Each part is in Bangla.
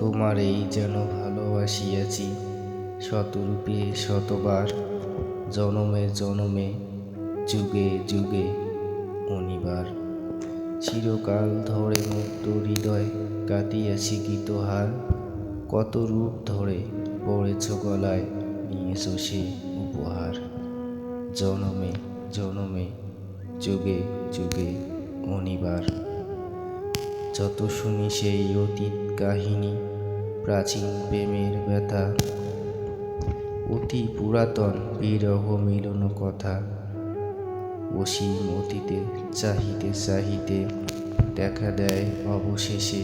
তোমারেই যেন ভালোবাসিয়াছি, শতরূপে, শতবার, জনমে জনমে, যুগে যুগে, অনিবার। চিরকাল ধরে মুক্ত হৃদয় কাটিয়াছি গীতহার কত রূপ ধরে পড়েছ গলায় নিয়েছ সে উপহার। জনমে জনমে, যুগে যুগে যত শুনি সেই অতীত কাহিনী, প্রাচীন প্রেমের ব্যথা। অতি পুরাতন বিরহ মিলন কথা, অসীম অতীতে চাহিতে চাহিতে দেখা দেয় অবশেষে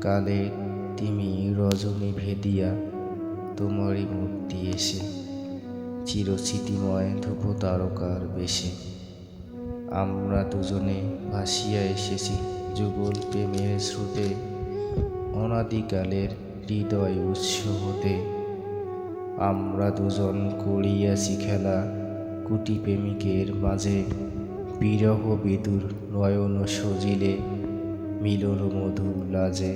কালে তিমি রজনী ভেদিয়া, তোমারই মূর্তি এসে চিরস্মৃতিময় ধূপ তারকার বেশে। আমরা দুজনে ভাসিয়া এসেছি। যুগল প্রেমের স্রোতে, অনাদিকালের হৃদয় উৎস হতে। আমরা দুজন করিয়াছি খেলা, কুটি প্রেমিকের মাঝে। বিরহ বিদুর নয়ন সজিলে, মিলন মধুর লাজে।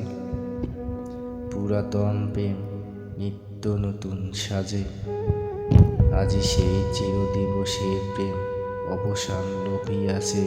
পুরাতন প্রেম নিত্য নতুন সাজে। আজি সেই চিরদিবসের প্রেম অবসান লোপিয়াছে